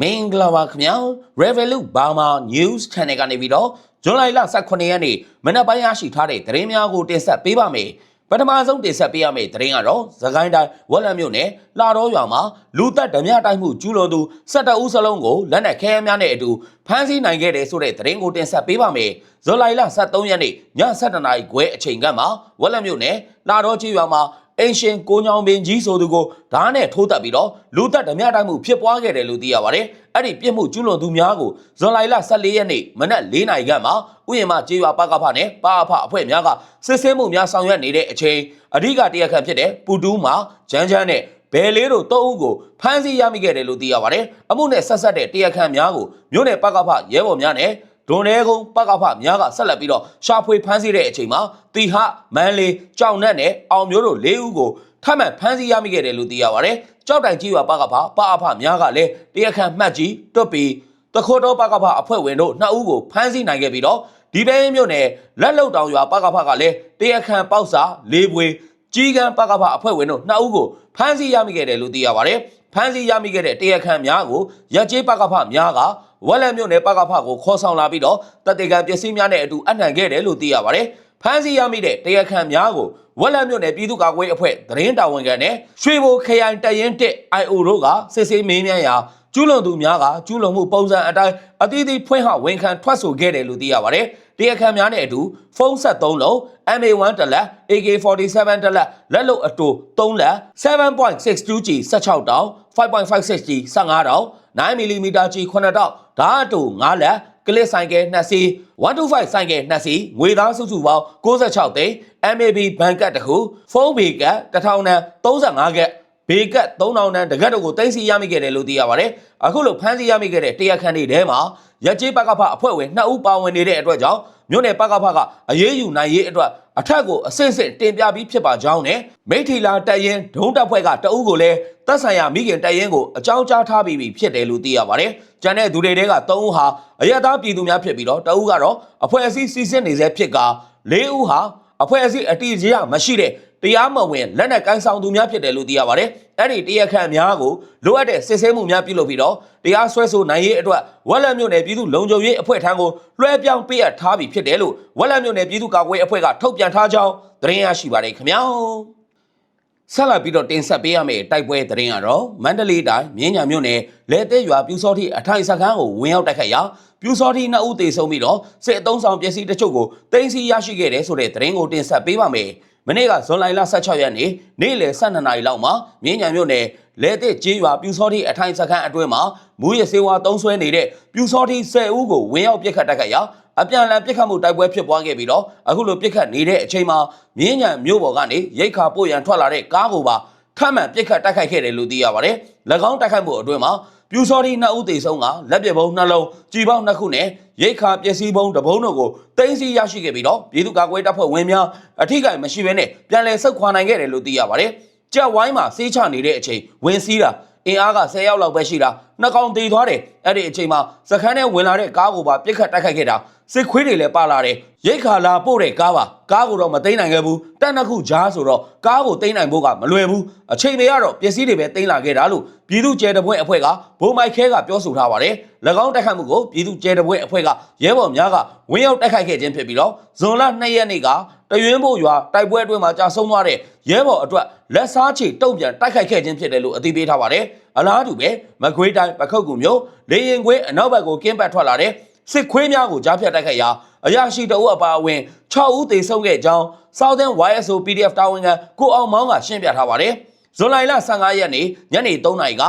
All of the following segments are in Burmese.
မင်္ဂလာပါခင်ဗျာ Revolut Burma News Channel ကနေပြီးတော့ဇွန်လ18ရက်နေ့မနက်ပိုင်းရရှိထားတဲ့သတင်းများကိုတင်ဆက်ပေးပါမယ်ပထမဆုံးတင်ဆက်ပေးရမယ့်သတင်းကတော့သခိုင်းတိုင်းဝက်လက်မြို့နယ်လာတော်ရွာမှာလူသက်ဓမြတိုက်မှုကျူးလွန်သူ12ဦးစလုံးကိုလက်နက်ခဲယမ်းများနဲ့အတူဖမ်းဆီးနိုင်ခဲ့တယ်ဆိုတဲ့သတင်းကိုတင်ဆက်ပေးပါမယ်ဇွန်လ23ရက်နေ့ည7:00နာရီခွဲအချိန်ကမှဝက်လက်မြို့နယ်လာတော်ချီရွာမှာ အင်ရှင်ကိုညောင်ပင်ကြီးဆိုသူကိုဓာတ်နဲ့ထိုးတက်ပြီးတော့လူသက်ဓမြတိုက်မှုဖြစ်ပွားခဲ့တယ်လို့သိရပါတယ်။အဲ့ဒီပြစ်မှုကျူးလွန်သူများကိုဇွန်လ14ရက်နေ့မနက်4နာရီခန့်မှာဥယျာဉ်မကျေးရွာပကဖနဲ့ပါအဖအဖွဲ့များကစစ်ဆေးမှုများဆောင်ရွက်နေတဲ့အချိန်အဓိကတရားခံဖြစ်တဲ့ပူတူးမှာဂျန်းဂျန်းနဲ့ဘယ်လေးတို့သုံးဦးကိုဖမ်းဆီးရမိခဲ့တယ်လို့သိရပါတယ်။အမှုနဲ့ဆက်ဆက်တဲ့တရားခံများကိုမြို့နယ်ပကဖရဲဘော်များနဲ့ ဒွန်ရဲကုန်းပကဖများကဆက်လက်ပြီးတော့ရှာဖွေဖမ်းဆီးတဲ့အချိန်မှာတီဟမန်းလေးကြောင်နက်နဲ့အောင်မျိုးတို့၄ဦးကိုထပ်မံဖမ်းဆီးရမိခဲ့တယ်လို့သိရပါတယ်။ကြောက်တိုင်ကြီးရွာပကဖပအဖများကလည်းတရားခံမှတ်ကြီးတွတ်ပြီးတခိုးတော်ပကဖအဖွဲ့ဝင်တို့နှစ်ဦးကိုဖမ်းဆီးနိုင်ခဲ့ပြီးတော့ဒီပဲမြို့နယ်လက်လုံတောင်ရွာပကဖကလည်းတရားခံပေါက်စာ၄ပွေကြီးကန်းပကဖအဖွဲ့ဝင်တို့နှစ်ဦးကိုဖမ်းဆီးရမိခဲ့တယ်လို့သိရပါတယ်။ဖမ်းဆီးရမိခဲ့တဲ့တရားခံများကိုရက်ကျေးပကဖများက ဝက်လက်မြို့နယ်ပကဖကိုခေါ်ဆောင်လာပြီးတော့တတေကံပစ္စည်းများနဲ့အတူအနှံခဲ့တယ်လို့သိရပါတယ်။ဖမ်းဆီးရမိတဲ့တရားခံများကိုဝက်လက်မြို့နယ်ပြည်သူ့ကာကွယ်ရေးအဖွဲ့သတင်းတာဝန်ခံနဲ့ရွှေဘိုခရိုင်တရင်တက် IO တို့ကစစ်ဆေးမင်းမြန်းရာကျူးလွန်သူများကကျူးလွန်မှုပုံစံအတိုင်းအသီးသီးဖွင့်ဟဝန်ခံထွက်ဆိုခဲ့တယ်လို့သိရပါတယ်။တရားခံများနဲ့အတူဖုန်းဆက်3လုံး MA1 တလက် AK47 တလက်လက်လုံအတူ3လက် 7.62G 16တောင် 5.56G 15တောင် 9mm G 9တောင်ဓာတ်အတူ9လက်ကလစ်ဆိုင်ကဲ2စီး125ဆိုင်ကဲ2စီးငွေသားစုစုပေါင်း66သိန်း MAB ဘန်ကတ်တစ်ခုဖုန်းဘေကတ်1000တန်35ကတ်ဘေကတ်3000တန်တကတ်တို့ကိုတင်စီရမိခဲ့တယ်လို့သိရပါတယ်အခုလိုဖမ်းဆီးရမိခဲ့တဲ့တရားခံတွေထဲမှာရက်ကျေးပကဖအဖွဲ့ဝင်2ဦးပါဝင်နေတဲ့အတွက်ကြောင့်မြို့နယ်ပကဖကအရေးယူနိုင်ရေးအတွက် အထက်ကိုအစစ်စစ်တင်ပြပြီးဖြစ်ပါကြောင်းနဲ့မိထီလာတက်ရင်ဒုံးတပ်ဖွဲ့ကတအုပ်ကိုလည်းတပ်ဆိုင်ရာမိခင်တက်ရင်ကိုအကြောင်းကြားထားပြီးပြီဖြစ်တယ်လို့သိရပါတယ်။ကျန်တဲ့သူတွေတဲက3ဦးဟာအရသာပြည်သူများဖြစ်ပြီးတော့တအုပ်ကတော့အဖွဲ့အစည်းစီစစ်နေစေဖြစ်က၄ဦးဟာအဖွဲ့အစည်းအတိအကျမရှိတဲ့ တရားမဝင်လက်နက်ကိုင်းဆောင်သူများဖြစ်တယ်လို့သိရပါတယ်။အဲ့ဒီတရားခံများကိုလိုအပ်တဲ့စစ်ဆေးမှုများပြုလုပ်ပြီးတော့တရားစွဲဆိုနိုင်ရေးအတွက်ဝက်လက်မြို့နယ်ပြည်သူ့လုံခြုံရေးအဖွဲ့ထံကိုလွှဲပြောင်းပေးအပ်ထားပြီးဖြစ်တယ်လို့ဝက်လက်မြို့နယ်ပြည်သူ့ကာကွယ်အဖွဲ့ကထုတ်ပြန်ထားကြောင်းသတင်းရရှိပါတယ်ခင်ဗျာ။ဆက်လက်ပြီးတော့တင်ဆက်ပေးရမယ့်တိုက်ပွဲသတင်းကတော့မန္တလေးတိုင်းမြင်းညာမြို့နယ်လဲတဲ့ရွာပြူစောတိအထိုင်စခန်းကိုဝင်ရောက်တိုက်ခတ်ရာပြူစောတိနှစ်ဦးသေဆုံးပြီးတော့စစ်အုံဆောင်ပစ္စည်းတချို့ကိုတင်စီရရှိခဲ့တယ်ဆိုတဲ့သတင်းကိုတင်ဆက်ပေးပါမယ်။ မနေ့ကဇွန်လ16ရက်နေ့နေ့လယ်12နာရီလောက်မှာမြင်းညံမြို့နယ်လဲတဲ့ကျေးရွာပြူစောတိအထိုင်စခန်းအတွင်းမှာမူရစေဝါသုံးဆွဲနေတဲ့ပြူစောတိ10ဦးကိုဝင်ရောက်ပစ်ခတ်တိုက်ခတ်ရာအပြန်အလှန်ပစ်ခတ်မှုတိုက်ပွဲဖြစ်ပွားခဲ့ပြီးတော့အခုလိုပစ်ခတ်နေတဲ့အချိန်မှာမြင်းညံမြို့ပေါ်ကနေရိတ်ခါပို့ရန်ထွက်လာတဲ့ကားကိုပါထပ်မံပစ်ခတ်တိုက်ခိုက်ခဲ့တယ်လို့သိရပါတယ်။၎င်းတိုက်ခိုက်မှုအတွင်းမှာပြူစော်ဒီနှစ်ဦးသေဆုံးကလက်ပြဘုံနှလုံးကြီးပေါင်းနှစ်ခုနဲ့ ရိတ်ခါပျက်စီးဘုံတစ်ဘုံတို့ကိုတင်စီရရှိခဲ့ပြီးတော့ပြည်သူ့ကာကွယ်တပ်ဖွဲ့ဝင်များအထိကိမရှိဘဲနဲ့ပြန်လည်ဆုတ်ခွာနိုင်ခဲ့တယ်လို့သိရပါတယ်။ကြက်ဝိုင်းမှာစေးချနေတဲ့အချိန်ဝင်စီးတာအင်အားက10ယောက်လောက်ပဲရှိတာနှစ်ကောင်တေသွားတယ်အဲ့ဒီအချိန်မှာစခန်းထဲဝင်လာတဲ့ကားကိုပါပြစ်ခတ်တိုက်ခိုက်ခဲ့တာစစ်ခွေးတွေလည်းပါလာတယ်ရိတ်ခါလာပို့တဲ့ကားပါကားကိုတော့မသိမ်းနိုင်ခဲ့ဘူးတက်နှစ်ခုကြားဆိုတော့ကားကိုသိမ်းနိုင်ဖို့ကမလွယ်ဘူးအချိန်တွေကတော့ပစ္စည်းတွေပဲသိမ်းလာခဲ့တာလို့ပြည်သူ့ကျဲတပွဲအဖွဲ့ကဘုံမိုက်ခဲကပြောဆိုထားပါတယ်၎င်းတိုက်ခိုက်မှုကိုပြည်သူ့ကျဲတပွဲအဖွဲ့ကရဲဘော်များကဝင်းရောက်တိုက်ခိုက်ခဲ့ခြင်းဖြစ်ပြီးတော့ဇွန်လ2ရက်နေ့ကတရွင်းဖို့ရွာတိုက်ပွဲအတွင်းမှာကြာဆုံးသွားတဲ့ရဲဘော်အတွက်လက်စားချေတုံ့ပြန်တိုက်ခိုက်ခဲ့ခြင်းဖြစ်တယ်လို့အသိပေးထားပါတယ်အလားတူပဲမကွေးတိုင်းပခုတ်ကူမျိုးလေရင်ခွေးအနောက်ဘက်ကိုကင်းပတ်ထွက်လာတဲ့စစ်ခွေးများကိုကြားဖြတ်တိုက်ခိုက်ရာအရာရှိတအုပ်အပါအဝင်6ဦးသေဆုံးခဲ့ကြောင်း Southern YSO PDF တာဝန်ခံကိုအောင်မောင်းကရှင်းပြထားပါတယ်။ဇွန်လ15ရက်နေ့ညနေ3နာရီက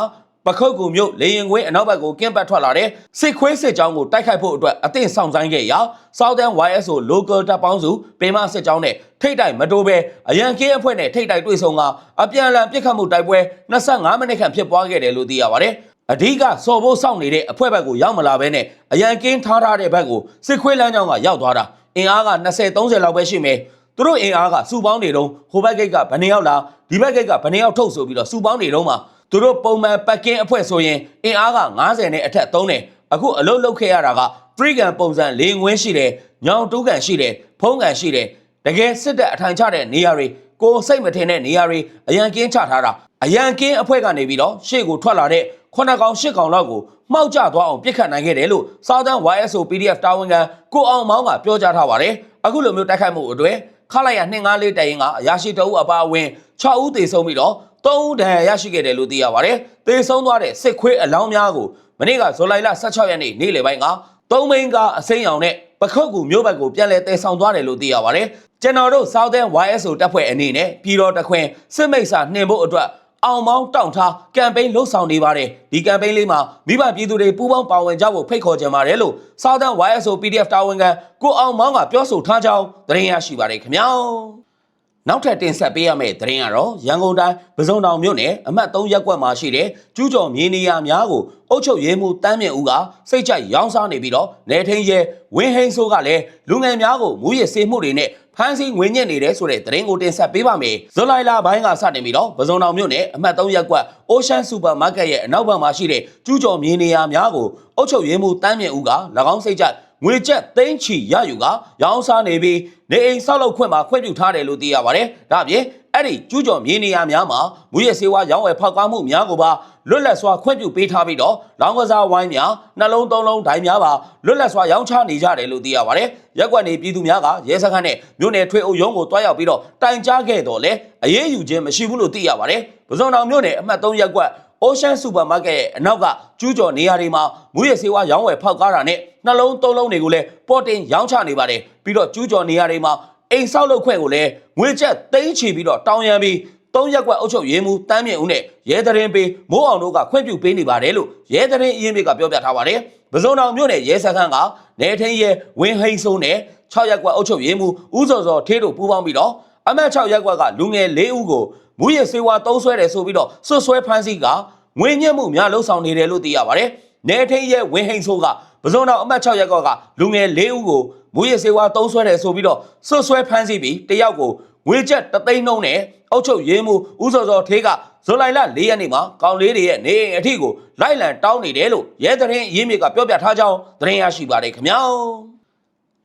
ပခုတ်ကူမြို့လေရင်ခွင်းအနောက်ဘက်ကိုကင်းပတ်ထွက်လာတဲ့စစ်ခွေးစစ်ကြောင်းကိုတိုက်ခိုက်ဖို့အတွက်အသင့်ဆောင်ဆိုင်ခဲ့ရာ Southern YSO Local တပ်ပေါင်းစုပင်မစစ်ကြောင်းနဲ့ထိတ်တိုက်မတိုးပဲအရန်ကင်းအဖွဲ့နဲ့ထိတ်တိုက်တွေ့ဆုံကအပြန်အလှန်ပစ်ခတ်မှုတိုက်ပွဲ25မိနစ်ခန့်ဖြစ်ပွားခဲ့တယ်လို့သိရပါတယ်။အဓိကစော်ဖို့စောင့်နေတဲ့အဖွဲ့ဘက်ကိုရောက်မလာဘဲနဲ့အရန်ကင်းထားထားတဲ့ဘက်ကိုစစ်ခွေးလမ်းကြောင်းကရောက်သွားတာအင်အားက20 30လောက်ပဲရှိမယ်သူတို့အင်အားကစူပေါင်းနေတော့ဟိုဘက်ဂိတ်ကဘယ်နှယောက်လားဒီဘက်ဂိတ်ကဘယ်နှယောက်ထုတ်ဆိုပြီးတော့စူပေါင်းနေတော့မှာ သူတို့ပုံမှန်ပက်ကင်းအဖွဲ့ဆိုရင်အင်အားက90နဲ့အထက်သုံးတယ်အခုအလုတ်လုတ်ခဲ့ရတာက free ကန်ပုံစံလေးငွင်းရှိတယ်ညောင်တူးကန်ရှိတယ်ဖုံးကန်ရှိတယ်တကယ်စစ်တပ်အထိုင်ချတဲ့နေရာတွေကိုစိတ်မထင်တဲ့နေရာတွေအရန်ကင်းချထားတာအရန်ကင်းအဖွဲ့ကနေပြီးတော့ရှေ့ကိုထွက်လာတဲ့ခုနှစ်ကောင်ရှစ်ကောင်လောက်ကိုမှောက်ကျသွားအောင်ပြစ်ခတ်နိုင်ခဲ့တယ်လို့ Southern YSO PDF တာဝန်ခံကိုအောင်မောင်းကပြောကြားထားပါတယ်အခုလိုမျိုးတိုက်ခိုက်မှုအတွက်ခလိုက်ရ254တိုင်ရင်ကအရာရှိတအုပ်အပါအဝင်6ဦးသေဆုံးပြီးတော့ 3ဦးဒဏ်ရာရရှိခဲ့တယ်လို့သိရပါတယ်သေဆုံးသွားတဲ့စစ်ခွေးအလောင်းများကိုမနေ့ကဇူလိုင်လ16ရက်နေ့နေ့လယ်ပိုင်းကသုံးမိန်ကအစိမ်းရောင်နဲ့ပခုတ်ကူမျိုးဘက်ကိုပြန်လည်တည်ဆောင်သွားတယ်လို့သိရပါတယ်ကျွန်တော်တို့ Southern YSO တပ်ဖွဲ့အနေနဲ့ပြည်တော်တခွင်စစ်မိတ်စာနှင်ဖို့အတွက်အောင်မောင်းတောင့်ထားကမ်ပိန်းလှုပ်ဆောင်နေပါတယ်ဒီကမ်ပိန်းလေးမှာမိဘပြည်သူတွေပူးပေါင်းပါဝင်ကြဖို့ဖိတ်ခေါ်ကြပါတယ်လို့ Southern YSO PDF တာဝန်ခံကိုအောင်မောင်းကပြောဆိုထားကြောင်းသတင်းရရှိပါတယ်ခင်ဗျာ နောက်ထပ်တင်ဆက်ပေးရမယ့်သတင်းကတော့ရန်ကုန်တိုင်းပဇုံတောင်မြို့နယ်အမှတ်3ရပ်ကွက်မှာရှိတဲ့ကျူးကျော်မြေနေရာများကိုအုပ်ချုပ်ရေးမှူးတန်းမြင့်ဦးကစိတ်ကြိုက်ရောင်းစားနေပြီးတော့နေထင်းရဲဝင်းဟိန်းဆိုးကလည်းလူငယ်များကိုမူရစ်စေးမှုတွေနဲ့ဖမ်းဆီးငွေညက်နေတယ်ဆိုတဲ့သတင်းကိုတင်ဆက်ပေးပါမယ်။ဇူလိုင်လပိုင်းကစတင်ပြီးတော့ပဇုံတောင်မြို့နယ်အမှတ်3ရပ်ကွက် Ocean Supermarket ရဲ့အနောက်ဘက်မှာရှိတဲ့ကျူးကျော်မြေနေရာများကိုအုပ်ချုပ်ရေးမှူးတန်းမြင့်ဦးက၎င်းစိတ်ကြိုက် ငွေကျပ်သိန်းချီရယူကရောင်းစားနေပြီးနေအိမ်ဆောက်လုပ်ခွင့်မှာခွင့်ပြုထားတယ်လို့သိရပါတယ်။ဒါ့အပြင်အဲ့ဒီကျူးကျော်မြေနေရာများမှာမူရစေဝါရောင်းဝယ်ဖောက်ကားမှုများကိုပါလွတ်လပ်စွာခွင့်ပြုပေးထားပြီးတော့လောင်းကစားဝိုင်းများနှလုံးသုံးလုံးဒိုင်းများပါလွတ်လပ်စွာရောင်းချနေကြတယ်လို့သိရပါတယ်။ရက်ကွက်နေပြည်သူများကရဲစခန်းနဲ့မြို့နယ်ထွေအုပ်ရုံးကိုတွားရောက်ပြီးတော့တိုင်ကြားခဲ့တော့လေအရေးယူခြင်းမရှိဘူးလို့သိရပါတယ်။ပဇွန်တော်မြို့နယ်အမှတ်3ရက်ကွက် Ocean Supermarket ရဲ့အနောက်ကကျူးကျော်နေရာတွေမှာမူရစေဝါရောင်းဝယ်ဖောက်ကားတာနဲ့နှလုံးသုံးလုံးတွေကိုလည်းပေါ်တင်ရောင်းချနေပါတယ်ပြီးတော့ကျူးကျော်နေရာတွေမှာအိမ်ဆောက်လုပ်ခွင့်ကိုလည်းငွေကျပ်သိန်းချီပြီးတော့တောင်းရမ်းပြီးသုံးရက်ကွက်အုပ်ချုပ်ရေးမှူးတန်းမြင့်ဦးနဲ့ရဲတရင်ပေးမိုးအောင်တို့ကခွင့်ပြုပေးနေပါတယ်လို့ရဲတရင်အရင်မြစ်ကပြောပြထားပါတယ်ပဇုံတော်မြို့နယ်ရဲစခန်းကနေထင်းရဲဝင်းဟိန်စုံနဲ့6ရက်ကွက်အုပ်ချုပ်ရေးမှူးဦးစော်စော်ထေးတို့ပူးပေါင်းပြီးတော့အမတ်6ရက်ကွက်ကလူငယ်၄ဦးကို မူရစေဝါသုံးဆွဲတယ်ဆိုပြီးတော့ဆွဆွဲဖမ်းဆီးကငွေညက်မှုများလှုပ်ဆောင်နေတယ်လို့သိရပါတယ်နေထင်းရဲဝင်းဟိန်ဆိုးကပဇုံတော်အမတ်6ရက်ကွက်ကလူငယ်၄ဦးကိုမူရစေဝါသုံးဆွဲတယ်ဆိုပြီးတော့ဆွဆွဲဖမ်းဆီးပြီးတယောက်ကိုငွေကျပ်တသိန်းနှုန်းနဲ့အုတ်ချုပ်ရေးမှုဦးစော်စော်ထေးကဇူလိုင်လ၄ရက်နေ့မှာကောင်လေးတွေရဲ့နေအိမ်အထိကိုလိုက်လံတောင်းနေတယ်လို့ရဲတရင်ရင်းမြစ်ကပြောပြထားကြောင်းသတင်းရရှိပါတယ်ခင်ဗျာ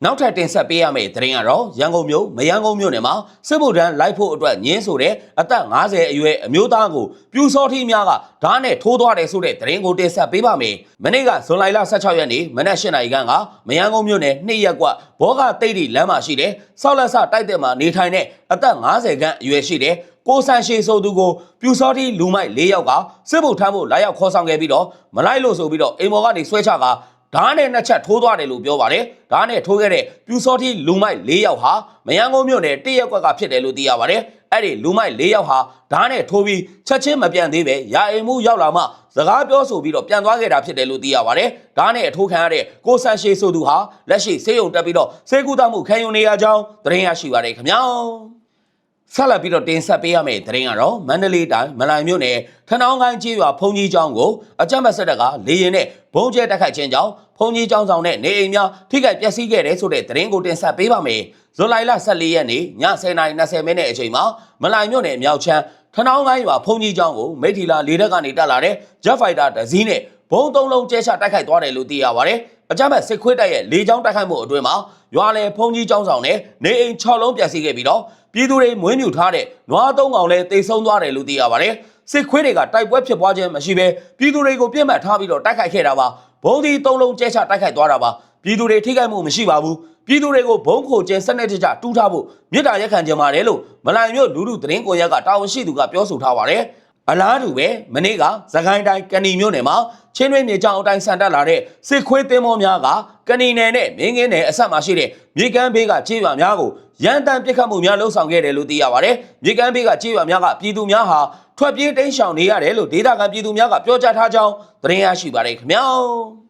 နောက်ထပ်တင်ဆက်ပေးရမယ့်သတင်းကတော့ရန်ကုန်မြို့မရန်ကုန်မြို့နယ်မှာစစ်ဗုဒ္ဓံလိုက်ဖို့အတွက်ညင်းဆိုတဲ့အသက်50အရွယ်အမျိုးသားကိုပြူစောထီးများကဓာတ်နဲ့ထိုးသွားတယ်ဆိုတဲ့သတင်းကိုတင်ဆက်ပေးပါမယ်။မနေ့ကဇွန်လ16ရက်နေ့မနက်၈နာရီခန့်ကမရန်ကုန်မြို့နယ်နှစ်ရက်ကွဘောဂတိတ်တီလမ်းမှာရှိတဲ့ဆောက်လက်ဆတိုက်တဲ့မှာနေထိုင်တဲ့အသက်50ခန့်အရွယ်ရှိတဲ့ကိုဆန်ရှေဆိုသူကိုပြူစောတိလူမိုက်၄ယောက်ကစစ်ဗုဒ္ဓံဖို့လာရောက်ခေါ်ဆောင်ခဲ့ပြီးတော့မလိုက်လို့ဆိုပြီးတော့အိမ်မော်ကနေဆွဲချက ဓာတ်နဲ့နှစ်ချက်ထိုးသွားတယ်လို့ပြောပါတယ်။ဓာတ်နဲ့ထိုးခဲ့တဲ့ပြူစောတိလူမိုက်၄ယောက်ဟာမယန်းကုန်းမြို့နယ်တရက်ကွက်ကဖြစ်တယ်လို့သိရပါတယ်။အဲ့ဒီလူမိုက်၄ယောက်ဟာဓာတ်နဲ့ထိုးပြီးချက်ချင်းမပြန်သေးပဲရာအိမ်မှုရောက်လာမှစကားပြောဆိုပြီးတော့ပြန်သွားခဲ့တာဖြစ်တယ်လို့သိရပါတယ်။ဓာတ်နဲ့အထိုးခံရတဲ့ကိုဆန်ရှေဆိုသူဟာလက်ရှိဆေးရုံတက်ပြီးတော့ဆေးကုသမှုခံယူနေရကြောင်းသတင်းရရှိပါတယ်ခင်ဗျာ။ ဆက်လက်ပြီးတော့တင်ဆက်ပေးရမယ့်သတင်းကတော့မန္တလေးတိုင်းမလိုင်မြို့နယ်ထဏောင်းကိုင်းကြီးရွာဖုန်ကြီးကျောင်းကိုအကြမ်းဖက်စစ်တပ်ကလေရင်နဲ့ဘုံကျဲတိုက်ခိုက်ခြင်းကြောင့်ဖုန်ကြီးကျောင်းဆောင်နဲ့နေအိမ်များထိခိုက်ပျက်စီးခဲ့တယ်ဆိုတဲ့သတင်းကိုတင်ဆက်ပေးပါမယ်။ဇူလိုင်လ14ရက်နေ့ည10:20မိနစ်အချိန်မှာမလိုင်မြို့နယ်မြောက်ချမ်းထဏောင်းကိုင်းရွာဖုန်ကြီးကျောင်းကိုမိထီလာလေတပ်ကနေတက်လာတဲ့ Jet Fighter တစ်စီးနဲ့ဘုံသုံးလုံးကျဲချတိုက်ခိုက်သွားတယ်လို့သိရပါတယ်။ အကြမ်းဖက်စစ်ခွေးတပ်ရဲ့လေကြောင်းတိုက်ခိုက်မှုအတွင်းမှာရွာလေဖုန်ကြီးကျောင်းဆောင်နဲ့နေအိမ်6လုံးပျက်စီးခဲ့ပြီးတော့ပြည်သူတွေမွေးမြူထားတဲ့နွားသုံးကောင်လည်းတိတ်ဆုံးသွားတယ်လို့သိရပါတယ်။စစ်ခွေးတွေကတိုက်ပွဲဖြစ်ပွားခြင်းမရှိဘဲပြည်သူတွေကိုပြစ်မှတ်ထားပြီးတော့တိုက်ခိုက်ခဲ့တာပါ။ဘုံဒီသုံးလုံးကျဲချတိုက်ခိုက်သွားတာပါ။ပြည်သူတွေထိခိုက်မှုမရှိပါဘူး။ပြည်သူတွေကိုဘုံခိုကျင်းစနစ်တကျတူးထားဖို့မြစ်တာရက်ခံကြပါတယ်လို့မလိုင်မြို့လူလူသတင်းကွန်ရက်ကတာဝန်ရှိသူကပြောဆိုထားပါတယ်။ အလားတူပဲမနေ့ကသခိုင်းတိုင်းကဏီမြို့နယ်မှာချင်းတွင်းမြေကြောင်အတိုင်းဆန်တက်လာတဲ့စစ်ခွေးသင်းမောများကကဏီနယ်နဲ့မင်းငင်းနယ်အဆက်မှာရှိတဲ့မြေကမ်းဘေးကကြေးရွာများကိုရန်တမ်းပစ်ခတ်မှုများလှုံ့ဆော်ခဲ့တယ်လို့သိရပါတယ်။မြေကမ်းဘေးကကြေးရွာများကပြည်သူများဟာထွက်ပြေးတိမ်းရှောင်နေရတယ်လို့ဒေသခံပြည်သူများကပြောကြားထားကြောင်းသတင်းရရှိပါတယ်ခင်ဗျာ။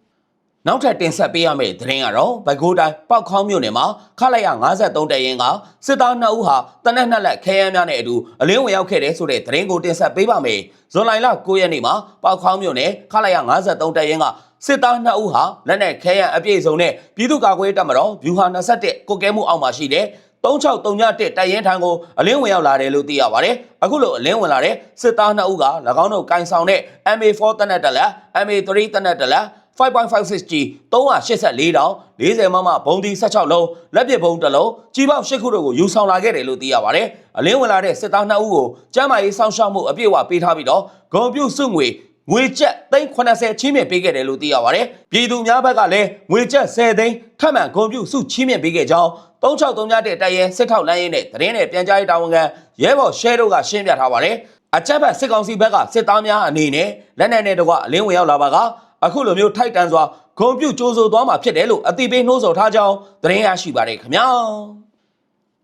နောက်ထပ်တင်ဆက်ပေးရမယ့်သတင်းကတော့ဘိုက်ကိုတိုင်းပောက်ခေါင်းမြို့နယ်မှာခလိုက်ရ53တရင်ကစစ်သား2ဦးဟာတနက်နှစ်လက်ခဲယမ်းများနဲ့အတူအလင်းဝင်ရောက်ခဲ့တဲ့ဆိုတဲ့သတင်းကိုတင်ဆက်ပေးပါမယ်။ဇွန်လလ9ရက်နေ့မှာပောက်ခေါင်းမြို့နယ်ခလိုက်ရ53တရင်ကစစ်သား2ဦးဟာလက်နက်ခဲယမ်းအပြည့်စုံနဲ့ပြည်သူ့ကာကွယ်ရေးတပ်မတော်ဗျူဟာ21ကိုကဲမှုအောက်မှာရှိတဲ့3631တိုက်ရင်ထံကိုအလင်းဝင်ရောက်လာတယ်လို့သိရပါတယ်။အခုလိုအလင်းဝင်လာတဲ့စစ်သား2ဦးက၎င်းတို့ကင်ဆောင်တဲ့ MA4 တနက်တလက် MA3 တနက်တလက် 5.56G 384တောင်40မမဘုံဒီ16လုံးလက်ပစ်ဘုံတစ်လုံးကြီးပေါက်8ခုတို့ကိုယူဆောင်လာခဲ့တယ်လို့သိရပါတယ်။အလင်းဝင်လာတဲ့စစ်သား2ဦးကိုကျမ်းမာရေးစောင့်ရှောက်မှုအပြည့်အဝပေးထားပြီးတော့ဂုံပြုစုငွေငွေကျပ်380ချင်းမြင့်ပေးခဲ့တယ်လို့သိရပါတယ်ပြည်သူများဘက်ကလည်းငွေကျပ်10သိန်းထပ်မံဂုဏ်ပြုစုချင်းမြင့်ပေးခဲ့ကြောင်း3639တဲ့တိုက်ရဲစစ်ထောက်လိုင်းရဲနဲ့သတင်းနဲ့ပြန်ကြားရေးတာဝန်ခံရဲဘော်ရှဲတို့ကရှင်းပြထားပါတယ်အကြက်ဘက်စစ်ကောင်စီဘက်ကစစ်သားများအနေနဲ့လက်နက်နဲ့တကွအလင်းဝင်ရောက်လာပါက အခုလိုမျိုးထိုက်တန်စွာဂုံပြုတ်ကြိုးဆိုသွားမှာဖြစ်တယ်လို့အသိပေးနှိုးဆော်ထားကြောင်းသတင်းရရှိပါတယ်ခင်ဗျာ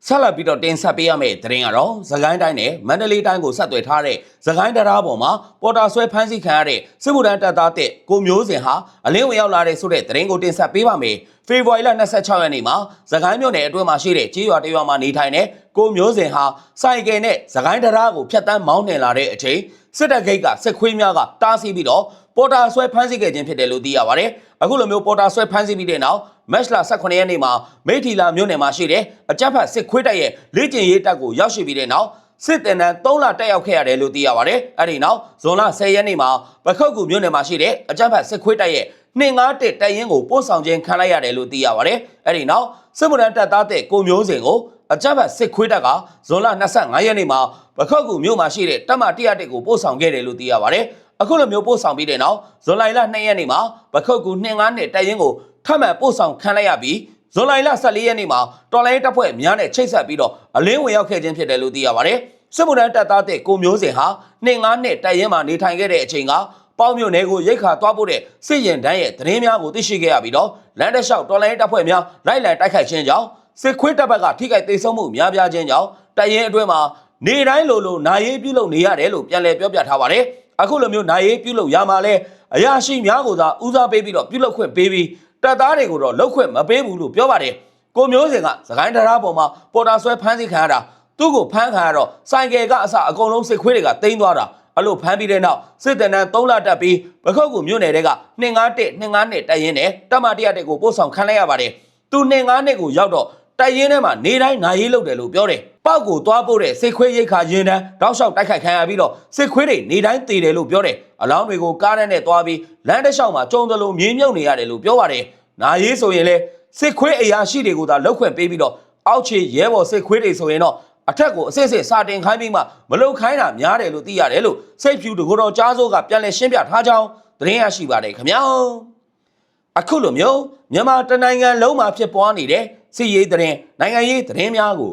ဆက်လက်ပြီးတော့တင်ဆက်ပေးရမယ့်သတင်းကတော့သခိုင်းတိုင်းနဲ့မန္တလေးတိုင်းကိုဆက်သွယ်ထားတဲ့သခိုင်းတရားပေါ်မှာပေါ်တာဆွဲဖမ်းဆီးခံရတဲ့စစ်မှုထမ်းတပ်သားတဲ့ကိုမျိုးစင်ဟာအလင်းဝင်ရောက်လာတဲ့ဆိုတဲ့သတင်းကိုတင်ဆက်ပေးပါမယ်ဖေဖော်ဝါရီလ26ရက်နေ့မှာသခိုင်းမြို့နယ်အတွင်းမှာရှိတဲ့ကြေးရွာတရွာမှာနေထိုင်တဲ့ကိုမျိုးစင်ဟာစိုက်ကယ်နဲ့သခိုင်းတရားကိုဖျက်တမ်းမောင်းနှင်လာတဲ့အချိန်စစ်တပ်ဂိတ်ကစစ်ခွေးများကတားဆီးပြီးတော့ ပေါ်တာဆွဲဖမ်းဆီးခဲ့ခြင်းဖြစ်တယ်လို့သိရပါတယ်အခုလိုမျိုးပေါ်တာဆွဲဖမ်းဆီးပြီးတဲ့နောက်မက်လ18ရက်နေ့မှာမိထီလာမြို့နယ်မှာရှိတဲ့အကြမ်းဖက်စစ်ခွေးတပ်ရဲ့လေ့ကျင့်ရေးတပ်ကိုရောက်ရှိပြီးတဲ့နောက်စစ်တင်တန်း3လတက်ရောက်ခဲ့ရတယ်လို့သိရပါတယ်အဲ့ဒီနောက်ဇွန်လ10ရက်နေ့မှာပခုတ်ကူမြို့နယ်မှာရှိတဲ့အကြမ်းဖက်စစ်ခွေးတပ်ရဲ့251တပ်ရင်းကိုပို့ဆောင်ခြင်းခံလိုက်ရတယ်လို့သိရပါတယ်အဲ့ဒီနောက်စစ်မှုထမ်းတပ်သားတဲ့ကိုမျိုးစင်ကိုအကြမ်းဖက်စစ်ခွေးတပ်ကဇွန်လ25ရက်နေ့မှာပခုတ်ကူမြို့မှာရှိတဲ့တပ်မ101ကိုပို့ဆောင်ခဲ့တယ်လို့သိရပါတယ် အခုလိုမျိုးပို့ဆောင်ပြီးတဲ့နောက်ဇွန်လ2ရက်နေ့မှာပခုတ်ကူ25နှစ်တပ်ရင်းကိုထပ်မံပို့ဆောင်ခံလိုက်ရပြီးဇွန်လ14ရက်နေ့မှာတော်လိုင်းတပ်ဖွဲ့များနဲ့ချိတ်ဆက်ပြီးတော့အလင်းဝင်ရောက်ခဲ့ခြင်းဖြစ်တယ်လို့သိရပါတယ်စစ်မှုထမ်းတပ်သားတဲ့ကိုမျိုးစင်ဟာ25နှစ်တပ်ရင်းမှာနေထိုင်ခဲ့တဲ့အချိန်ကပေါင်းမြို့နယ်ကိုရိတ်ခါသွားဖို့တဲ့စစ်ရင်တန်းရဲ့သတင်းများကိုသိရှိခဲ့ရပြီးတော့လမ်းတစ်လျှောက်တော်လိုင်းတပ်ဖွဲ့များလိုက်လံတိုက်ခိုက်ခြင်းကြောင့်စစ်ခွေးတပ်ဘက်ကထိခိုက်ဒေဆုံးမှုများပြားခြင်းကြောင့်တပ်ရင်းအတွင်းမှာနေတိုင်းလိုလိုနာရေးပြုလုပ်နေရတယ်လို့ပြန်လည်ပြောပြထားပါတယ် အခုလိုမျိုးနာရေးပြုလုပ်ရမှာလဲအရာရှိများကိုသာဦးစားပေးပြီးတော့ပြုလုပ်ခွင့်ပေးပြီးတပ်သားတွေကိုတော့လောက်ခွင့်မပေးဘူးလို့ပြောပါတယ်ကိုမျိုးစင်ကသခိုင်းတရားပေါ်မှာပေါ်တာဆွဲဖမ်းဆီးခံရတာသူ့ကိုဖမ်းခံရတော့စိုင်ကယ်ကအစအကုန်လုံးစစ်ခွေးတွေကတင်းသွားတာအဲ့လိုဖမ်းပြီးတဲ့နောက်စစ်တနန်း3လတက်ပြီးပခုတ်ကူမြို့နယ်တဲက251 252တက်ရင်နဲ့တပ်မ100တက်ကိုပို့ဆောင်ခံလိုက်ရပါတယ်သူ252နှစ်ကိုရောက်တော့တိုက်ရင်ထဲမှာနေတိုင်းနာရေးလုပ်တယ်လို့ပြောတယ်။ ပောက်ကိုသွားပို့တဲ့စစ်ခွေးရိတ်ခါရင်တန်းတောက်လျှောက်တိုက်ခိုက်ခံရပြီးတော့စစ်ခွေးတွေနေတိုင်းတည်တယ်လို့ပြောတယ်။အလောင်းတွေကိုကားထဲနဲ့သွားပြီးလမ်းတစ်လျှောက်မှာကြုံသလိုမြေမြုပ်နေရတယ်လို့ပြောပါတယ်။နာရေးဆိုရင်လေစစ်ခွေးအရာရှိတွေကိုသာလောက်ခွင့်ပေးပြီးတော့အောက်ခြေရဲဘော်စစ်ခွေးတွေဆိုရင်တော့အထက်ကိုအစစ်စစ်စာတင်ခိုင်းပြီးမှမလုံခိုင်းတာများတယ်လို့သိရတယ်လို့စိတ်ဖြူတကူတော်ကြားစိုးကပြန်လည်ရှင်းပြထားကြောင်းသတင်းရရှိပါတယ်ခင်ဗျာ။အခုလိုမျိုးမြန်မာတနိုင်ငံလုံးမှာဖြစ်ပွားနေတဲ့စီရေးသတင်းနိုင်ငံရေးသတင်းများကို